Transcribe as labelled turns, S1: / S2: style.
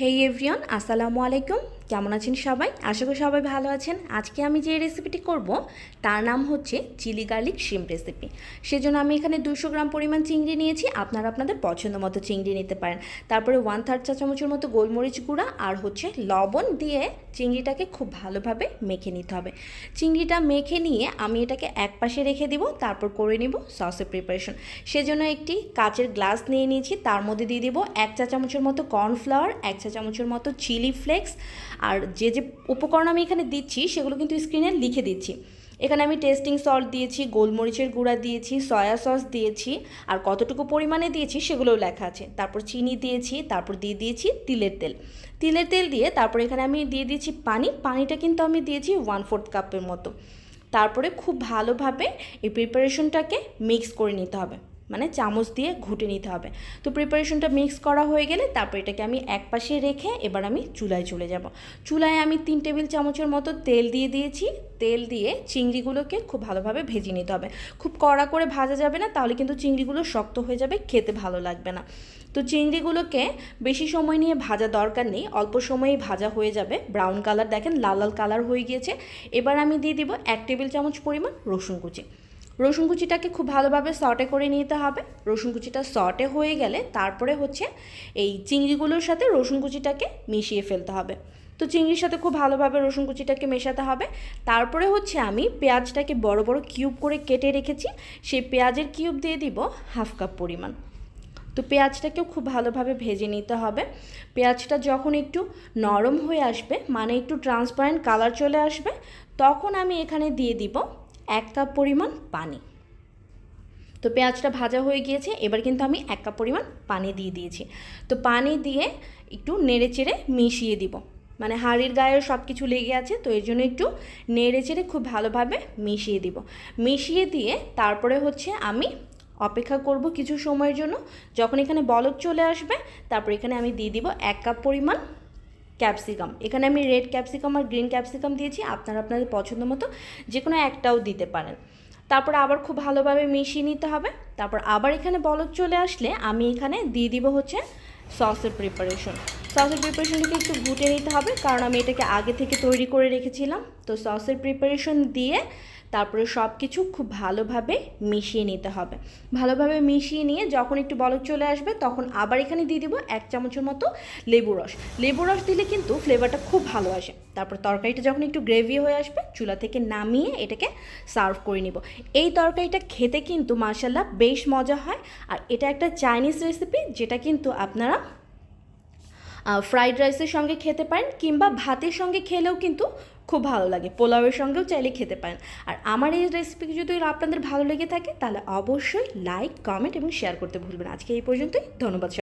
S1: হেই everyone আসসালামু আলাইকুম। কেমন আছেন সবাই? আশা করি সবাই ভালো আছেন। আজকে আমি যে রেসিপিটি করব, তার নাম হচ্ছে চিলি গার্লিক শিম রেসিপি সেজন্য আমি এখানে দুশো গ্রাম পরিমাণ চিংড়ি নিয়েছি। আপনারা আপনাদের পছন্দ মতো চিংড়ি নিতে পারেন। তারপরে ওয়ান থার্ড চা চামচের মতো গোলমরিচ গুঁড়া আর হচ্ছে লবণ দিয়ে চিংড়িটাকে খুব ভালোভাবে মেখে নিতে হবে। চিংড়িটা মেখে নিয়ে আমি এটাকে এক পাশে রেখে দিব, তারপর করে নিব সসের প্রিপারেশন সেজন্য একটি কাচের গ্লাস নিয়ে নিয়েছি, তার মধ্যে দিয়ে দিব এক চা চামচের মতো কর্নফ্লাওয়ার এক চা চামচের মতো চিলি ফ্লেক্স আর যে যে উপকরণ আমি এখানে দিচ্ছি সেগুলো কিন্তু স্ক্রিনে লিখে দিচ্ছি। এখানে আমি টেস্টিং সল্ট দিয়েছি, গোলমরিচের গুঁড়া দিয়েছি, সয়া সস দিয়েছি আর কতটুকু পরিমাণে দিয়েছি সেগুলোও লেখা আছে। তারপর চিনি দিয়েছি, তারপর দিয়ে দিয়েছি তিলের তেল। তিলের তেল দিয়ে তারপর এখানে আমি দিয়ে দিয়েছি পানি। পানিটা কিন্তু আমি দিয়েছি ওয়ান ফোর্থ কাপের মতো। তারপরে খুব ভালোভাবে এই প্রিপারেশনটাকে মিক্স করে নিতে হবে। মানে চামচ দিয়ে ঘুটে নিতে হবে। তো প্রিপারেশনটা মিক্স করা হয়ে গেলে তারপর এটাকে আমি এক পাশে রেখে এবার আমি চুলায় চলে যাব। চুলায় আমি তিন টেবিল চামচের মতো তেল দিয়ে দিয়েছি। তেল দিয়ে চিংড়িগুলোকে খুব ভালোভাবে ভেজে নিতে হবে। খুব কড়া করে ভাজা যাবে না, তাহলে কিন্তু চিংড়িগুলো শক্ত হয়ে যাবে, খেতে ভালো লাগবে না। তো চিংড়িগুলোকে বেশি সময় নিয়ে ভাজা দরকার নেই, অল্প সময়েই ভাজা হয়ে যাবে। ব্রাউন কালার দেখেন, লাল লাল কালার হয়ে গিয়েছে। এবার আমি দিয়ে দিব এক টেবিল চামচ পরিমাণ রসুন কুচি। রসুন কুচিটাকে খুব ভালোভাবে সটে করে নিতে হবে। রসুন কুচিটা সটে হয়ে গেলে তারপরে হচ্ছে এই চিংড়িগুলোর সাথে রসুন কুচিটাকে মিশিয়ে ফেলতে হবে। তো চিংড়ির সাথে খুব ভালোভাবে রসুন কুচিটাকে মেশাতে হবে। তারপরে হচ্ছে আমি পেঁয়াজটাকে বড় বড় কিউব করে কেটে রেখেছি। সেই পেঁয়াজের কিউব দিয়ে দিব হাফ কাপ পরিমাণ। তো পেঁয়াজটাকেও খুব ভালোভাবে ভেজে নিতে হবে। পেঁয়াজটা যখন একটু নরম হয়ে আসবে মানে একটু ট্রান্সপারেন্ট কালার চলে আসবে, তখন আমি এখানে দিয়ে দিব এক কাপ পরিমাণ পানি। তো পেঁয়াজটা ভাজা হয়ে গিয়েছে, এবার কিন্তু আমি এক কাপ পরিমাণ পানি দিয়ে দিয়েছি। তো পানি দিয়ে একটু নেড়ে চেড়ে মিশিয়ে দিব। মানে হাঁড়ির গায়ে সব কিছু লেগে আছে, তো এর জন্য একটু নেড়ে চেড়ে খুব ভালোভাবে মিশিয়ে দিব। মিশিয়ে দিয়ে তারপরে হচ্ছে আমি অপেক্ষা করব কিছু সময়ের জন্য। যখন এখানে বলক চলে আসবে, তারপর এখানে আমি দিয়ে দিব এক কাপ পরিমাণ ক্যাপসিকাম। এখানে আমি রেড ক্যাপসিকাম আর গ্রিন ক্যাপসিকাম দিয়েছি, আপনারা আপনাদের পছন্দ মতো যে কোনো একটাও দিতে পারেন। তারপর আবার খুব ভালোভাবে মিশিয়ে নিতে হবে। তারপর আবার এখানে বলক চলে আসলে আমি এখানে দিয়ে দিব হচ্ছে সসের প্রিপারেশন সসের প্রিপারেশনটাকে একটু ঘুটে নিতে হবে, কারণ আমি এটাকে আগে থেকে তৈরি করে রেখেছিলাম। তো সসের প্রিপারেশন দিয়ে তারপরে সব কিছু খুব ভালোভাবে মিশিয়ে নিতে হবে। ভালোভাবে মিশিয়ে নিয়ে যখন একটু বলক চলে আসবে, তখন আবার এখানে দিয়ে দিব এক চামচের মতো লেবু রস। লেবু রস দিলে কিন্তু ফ্লেভারটা খুব ভালো আসে। তারপর তরকারিটা যখন একটু গ্রেভি হয়ে আসবে, চুলা থেকে নামিয়ে এটাকে সার্ভ করে নিব। এই তরকারিটা খেতে কিন্তু মার্শাল্লাহ বেশ মজা হয়। আর এটা একটা চাইনিজ রেসিপি, যেটা কিন্তু আপনারা ফ্রাইড রাইসের সঙ্গে খেতে পারেন কিংবা ভাতের সঙ্গে খেলেও কিন্তু খুব ভালো লাগে। পোলাওয়ের সঙ্গেও চাইলে খেতে পারেন। আর আমার এই রেসিপি যদি আপনাদের ভালো লেগে থাকে, তাহলে অবশ্যই লাইক কমেন্ট এবং শেয়ার করতে ভুলবেন আজকে এই পর্যন্তই। ধন্যবাদ